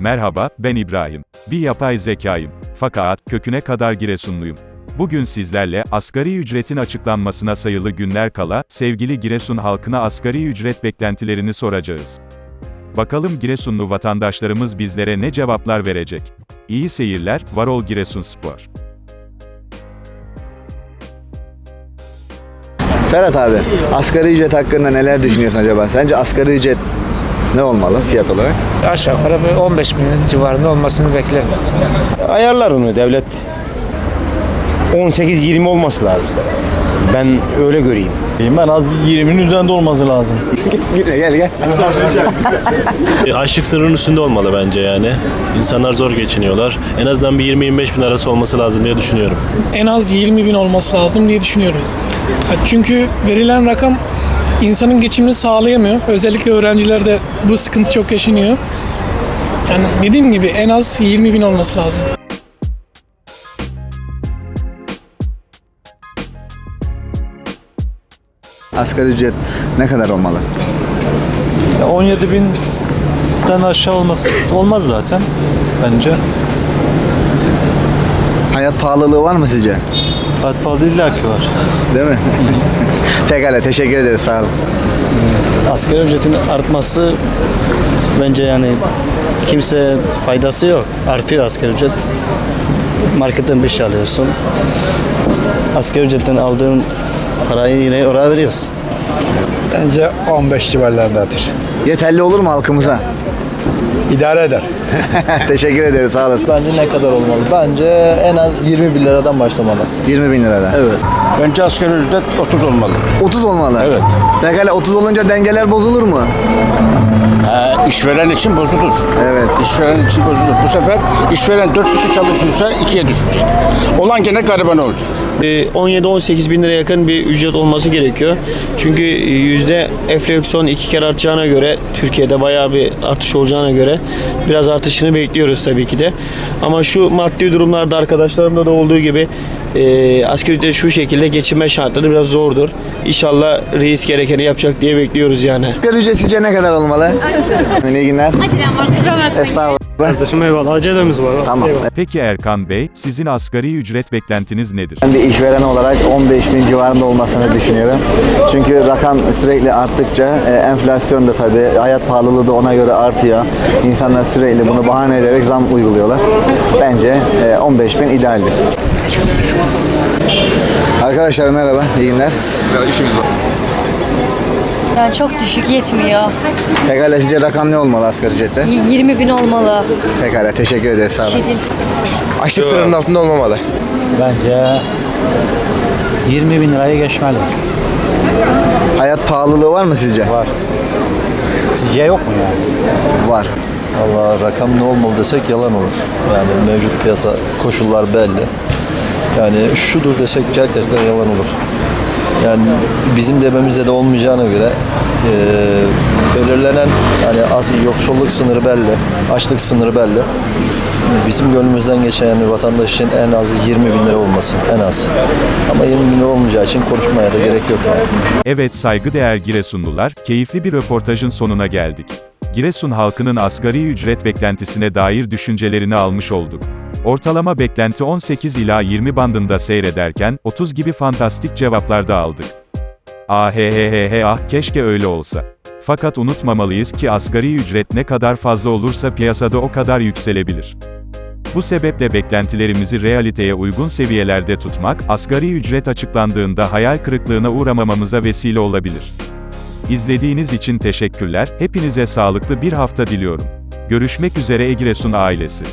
Merhaba, ben İbrahim. Bir yapay zekayım. Fakat, köküne kadar Giresunluyum. Bugün sizlerle, asgari ücretin açıklanmasına sayılı günler kala, sevgili Giresun halkına asgari ücret beklentilerini soracağız. Bakalım Giresunlu vatandaşlarımız bizlere ne cevaplar verecek? İyi seyirler, Varol Giresunspor. Ferhat abi, asgari ücret hakkında neler düşünüyorsun acaba? Sence asgari ücret ne olmalı fiyat olarak? Aşağı yukarı bir 15 bin civarında olmasını beklerim. Ayarlar onu devlet. 18-20 olması lazım. Ben öyle göreyim. Ben az 20'nin üzerinde olması lazım. Git, git gel gel. E, Açlık sınırının üstünde olmalı bence yani. İnsanlar zor geçiniyorlar. En azından bir 20-25 bin arası olması lazım diye düşünüyorum. en az 20 bin olması lazım diye düşünüyorum. Çünkü verilen rakam insanın geçimini sağlayamıyor. Özellikle öğrencilerde bu sıkıntı çok yaşanıyor. Yani dediğim gibi en az 20 bin olması lazım. Asgari ücret ne kadar olmalı? Ya 17 binden aşağı olması olmaz zaten bence. Hayat pahalılığı var mı sizce? Hayat pahalı illaki var. Değil mi? Pekala, teşekkür ederiz, sağ olun. Asgari ücretin artması bence yani kimse faydası yok. Artıyor asgari ücret. Marketten bir şey alıyorsun. Asgari ücretten aldığın parayı yine oraya veriyorsun. Bence 15 civarlarındadır. Yeterli olur mu halkımıza? İdare eder. teşekkür ederiz, sağ olasın. Bence ne kadar olmalı? Bence en az 20 bin liradan başlamalı. 20 bin liradan. Evet. Bence asgari ücret 30 olmalı. 30 olmalı. Evet. Pekala, 30 olunca dengeler bozulur mu? işveren için bozulur. Evet. İşveren için bozulur. Bu sefer işveren 4 kişi çalışıyorsa 2'ye düşecek. Olan gene gariban olacak. 17-18 Ee, bin lira yakın bir ücret olması gerekiyor. Çünkü yüzde enflasyon iki kere artacağına göre Türkiye'de bayağı bir artış olacağına göre biraz artışını bekliyoruz tabii ki de. Ama şu maddi durumlarda arkadaşlarımda da olduğu gibi e, asgari ücret şu şekilde geçinme şartları biraz zordur. İnşallah reis gerekeni yapacak diye bekliyoruz yani. Asgari ücret sizce ne kadar olmalı? İyi günler. Acelem var kusura bakmayın. Estağfurullah. Kardeşim eyvallah acelemiz var. Tamam. Peki Erkan Bey, sizin asgari ücret beklentiniz nedir? Ben bir işveren olarak 15 bin civarında olmasını düşünüyorum. Çünkü rakam sürekli arttıkça e, enflasyon da tabii, hayat pahalılığı da ona göre artıyor. İnsanlar sürekli bunu bahane ederek zam uyguluyorlar. Bence e, 15 bin idealdir. Arkadaşlar merhaba, iyi günler. Yani çok düşük yetmiyor. Pekala sizce rakam ne olmalı asgari ücrette? 20 bin olmalı. Pekala teşekkür ederiz sağ olun. Şey değil. Açlık sınırının altında olmamalı. Bence 20 bin lirayı geçmeli. Hayat pahalılığı var mı sizce? Var. Sizce yok mu yani? Var. Valla rakam ne olmalı desek yalan olur. Yani mevcut piyasa koşullar belli. Yani şudur desek gerçekten yalan olur. Yani bizim dememizde de olmayacağına göre eee belirlenen hani az yoksulluk sınırı belli, açlık sınırı belli. Bizim gönlümüzden geçen yani vatandaş için en az 20 bin lira olması en az. Ama 20 bin lira olmayacağı için konuşmaya da gerek yok yani. Evet saygıdeğer Giresunlular, keyifli bir röportajın sonuna geldik. Giresun halkının asgari ücret beklentisine dair düşüncelerini almış olduk. Ortalama beklenti 18 ila 20 bandında seyrederken, 30 gibi fantastik cevaplar da aldık. Ah he he he he ah keşke öyle olsa. Fakat unutmamalıyız ki asgari ücret ne kadar fazla olursa piyasada o kadar yükselebilir. Bu sebeple beklentilerimizi realiteye uygun seviyelerde tutmak, asgari ücret açıklandığında hayal kırıklığına uğramamamıza vesile olabilir. İzlediğiniz için teşekkürler, hepinize sağlıklı bir hafta diliyorum. Görüşmek üzere Egiresun ailesi.